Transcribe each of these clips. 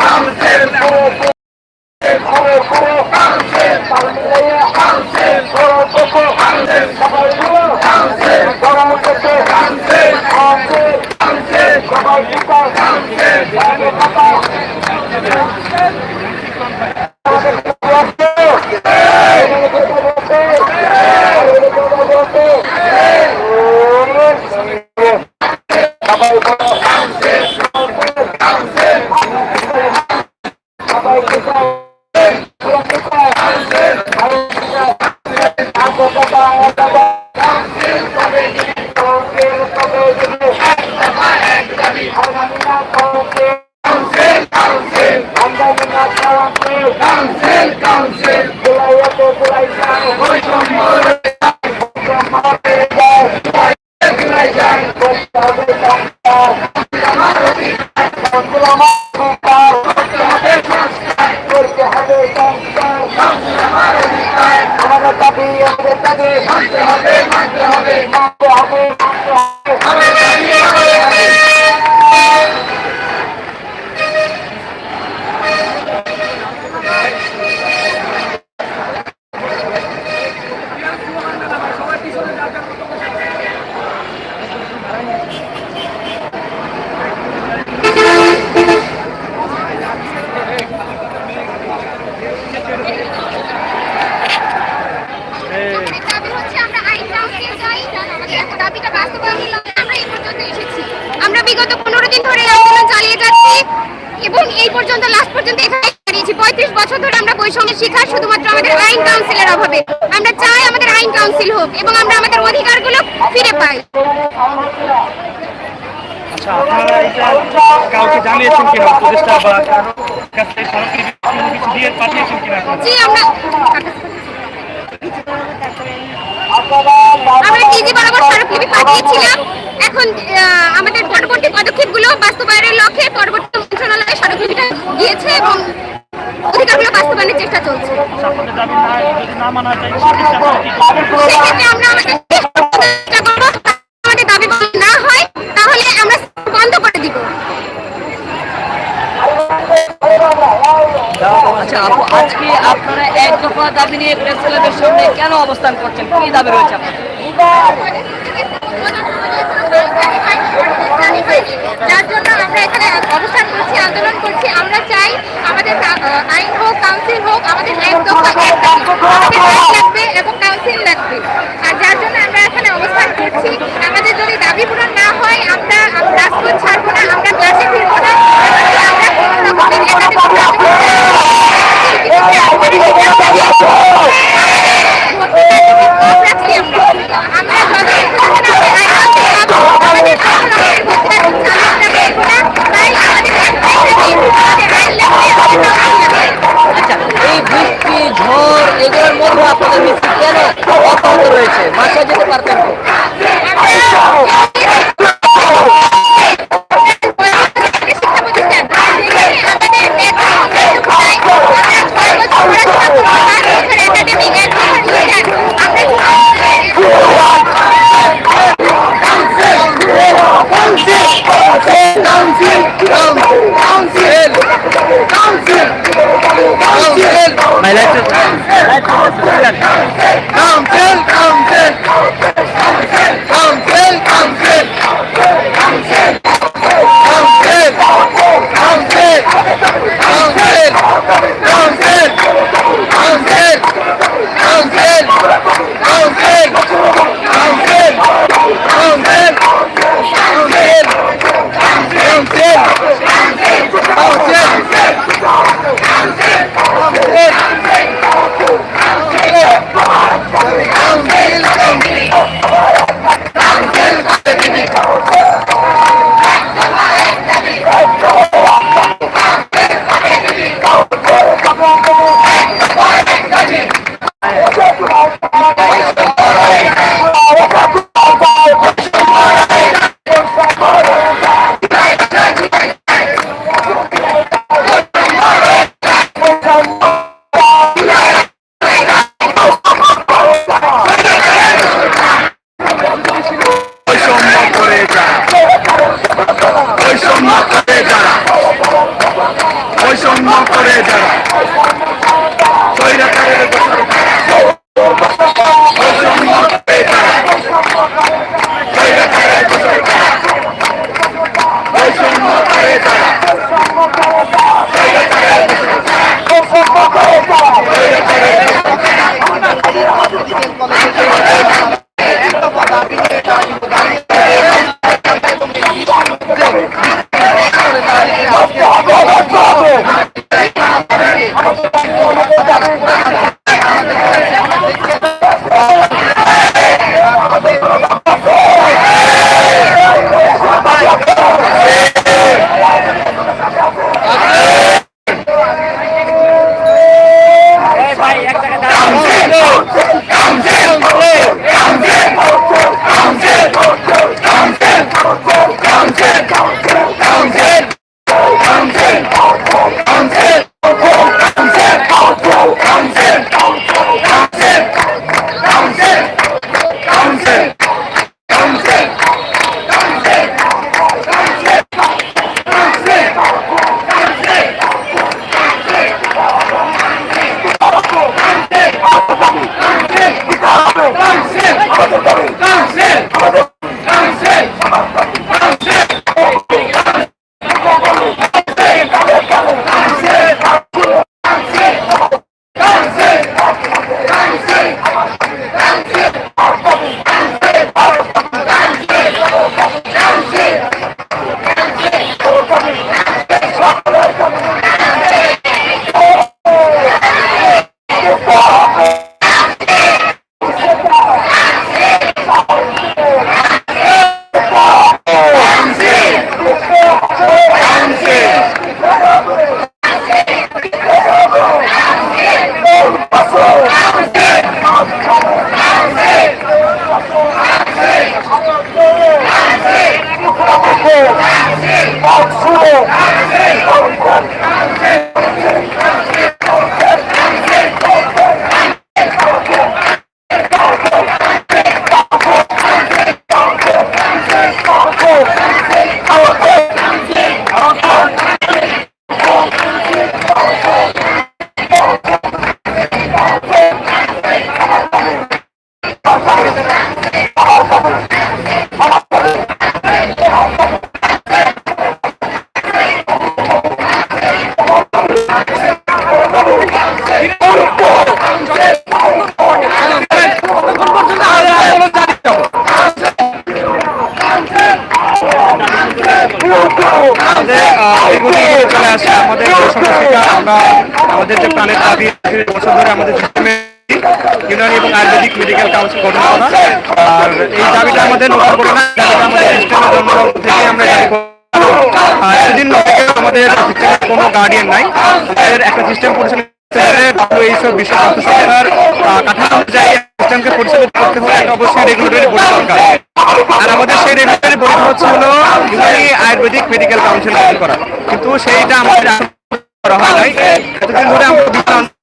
Council আমাদের হচ্ছে আমরা আইন কাউন্সিল চাই। আমাদের একটা দাবিটা বাস্তবায়নের আমরা এই পর্যন্ত এসেছি। আমরা বিগত পনেরো দিন ধরে আন্দোলন চালিয়ে যাচ্ছি এবং এই পর্যন্ত লাস্ট পর্যন্ত এখানে দাঁড়িয়েছি। পঁয়ত্রিশ বছর ধরে আমরা বৈষম্যের শিকার শুধুমাত্র আমাদের আইন কাউন্সিলের অভাবে। আমরা চাই আমাদের আইন কাউন্সিল হোক এবং আমরা আমাদের অধিকারগুলো ফিরে পাই। আচ্ছা আপনারা এটা কাউকে জানিয়েছেন কিনা? উপদেষ্টা বা কাছে সরাসরি কিছু দিয়ে পাঠিয়েছেন কিনা? জি আমরা আমরা ডিজি বরাবর পাঠিয়েছিলাম? এখন আমাদের পরবর্তী পদক্ষেপগুলো বাস্তবায়নের লক্ষ্যে পরবর্তী মন্ত্রণালয়ে গিয়েছে এবং অধিকারগুলো বাস্তবায়নের চেষ্টা চলছে। সেক্ষেত্রে আমরা আমাদের আচ্ছা আজকে আপনারা এক দফা দাবি নিয়ে প্রেস ক্লাবের সামনে কেন অবস্থান করছেন? কি দাবি রয়েছে যার জন্য আমরা এখানে অবস্থান করছি, আন্দোলন করছি। আমরা চাই আমাদের আইন হোক, কাউন্সিল হোক, আমাদের এক দফা এক দাবি। আমাদের আইন লাগবে এবং কাউন্সিল লাগবে আর যার জন্য আমরা এখানে অবস্থান করছি আমাদের যদি দাবি পূরণ না হয় আমরা আমরা রাজপথ ছাড়বো না আমরা ক্লাসে ফিরবো না এমনকি আমরা কোনো রকমের একাডেমিক আচ্ছা এই বৃষ্টি ঝড় এগুলোর মধ্যে আপনাদের মিছিল কেন অব্যাহত রয়েছে বাসায় যেতে পারতেন তো Council! Council! Council! Council! আমাদের আমাদের যে প্রাণের দাবি বছর ধরে আমাদের ইউনানি এবং আয়ুর্বেদিক মেডিকেল কাউন্সিল গঠন করা। আর এই দাবিটা আমাদের নতুন করে না আমাদের সিস্টেমের থেকে আমরা এতদিন আমাদের কোনো গার্ডিয়ান নাই। আমাদের একটা সিস্টেম পরিচালনা অবশ্যই আর আমাদের সেই আয়ুর্বেদিক মেডিকেল কাউন্সিল করা। কিন্তু সেইটা আমাদের করা হয় নাই এতদিন ধরে আমরা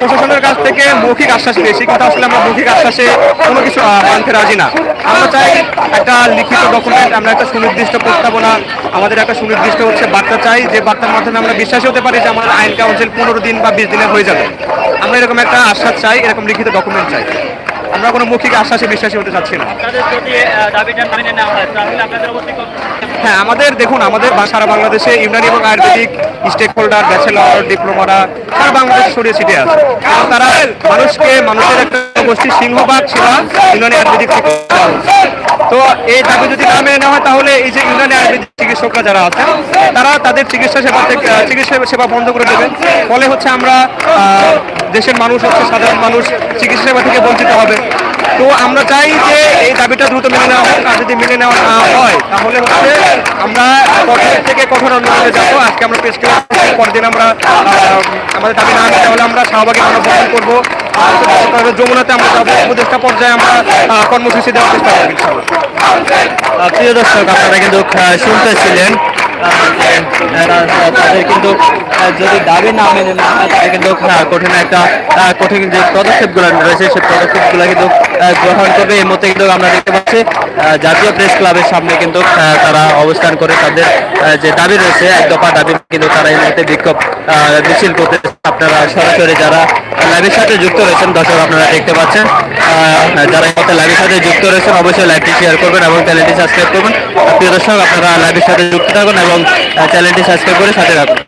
প্রশাসনের কাছ থেকে মৌখিক আশ্বাস পেয়েছি কিন্তু আসলে আমরা মৌখিক আশ্বাসে কোনো কিছু মানতে রাজি না আমরা চাই একটা লিখিত ডকুমেন্ট আমরা একটা সুনির্দিষ্ট প্রস্তাবনা আমাদের একটা সুনির্দিষ্ট হচ্ছে বার্তা চাই যে বার্তার মাধ্যমে আমরা বিশ্বাসী হতে পারি যে আমাদের আইন কাউন্সিল পনেরো দিন বা বিশ দিনে হয়ে যাবে। আমরা এরকম একটা আশ্বাস চাই এরকম লিখিত ডকুমেন্ট চাই। আমরা কোনো মৌখিক আশ্বাসে বিশ্বাসী হতে চাচ্ছি না। মেনে হয়। আমাদের দেখুন আমাদের সারা বাংলাদেশে ইউনানি এবং আয়ুর্বেদিক স্টেক হোল্ডার ব্যাচেলর ডিপ্লোমারা সারা বাংলাদেশে ছড়িয়ে ছিটে আছে। তারা মানুষকে মানুষের একটা গোষ্ঠী সিংহভাগ সেবা ইউনানি আয়ুর্বেদিক। তো এই দাবি যদি না মেনে নেওয়া হয় তাহলে এই যে ইউনানি আয়ুর্বেদিক চিকিৎসকরা যারা আছেন তারা তাদের চিকিৎসা সেবা থেকে চিকিৎসা সেবা বন্ধ করে দেবে। ফলে হচ্ছে আমরা দেশের মানুষ হচ্ছে সাধারণ মানুষ, চিকিৎসা সেবা থেকে বঞ্চিত হবে। তো আমরা চাই যে এই দাবিটা দ্রুত মেনে নেওয়া হোক, আর যদি মেনে নেওয়া না হয়, তাহলে হচ্ছে আমরা কঠোর থেকে কঠোর আন্দোলনে যাব। আজকে আমরা প্রেস ক্লাব পরের দিন আমরা আমাদের দাবি না মেনে হলে আমরা শাহবাগে মানববন্ধন করব। যমুনাতে আমরা যাব। উপদেষ্টা পর্যায়ে আমরা কর্মসূচি দেওয়ার চেষ্টা করব প্রিয় দর্শক, আপনারা কিন্তু শুনতেছিলেন। তাদের কিন্তু যদি দাবি না মেনে না তাদের কিন্তু কঠিন একটা কঠিন যে পদক্ষেপগুলো রয়েছে সেই পদক্ষেপগুলো কিন্তু গ্রহণ করবে। এই মধ্যে কিন্তু আমরা দেখতে পাচ্ছি জাতীয় প্রেস ক্লাবের সামনে কিন্তু তারা অবস্থান করে তাদের যে দাবি রয়েছে, এক দফা দাবি কিন্তু তারা এই মুহূর্তে বিক্ষোভ মিছিল করতে আপনারা সরাসরি যারা লাইভের সাথে যুক্ত রয়েছেন, দর্শক আপনারা দেখতে পাচ্ছেন যারা সাথে লাইভের সাথে যুক্ত রয়েছেন, অবশ্যই লাইভটি শেয়ার করবেন এবং চ্যানেলটি সাবস্ক্রাইব করবেন। প্রিয় দর্শক, আপনারা লাইভের সাথে যুক্ত থাকুন এবং চ্যানেলটি সাবস্ক্রাইব করে সাথে রাখুন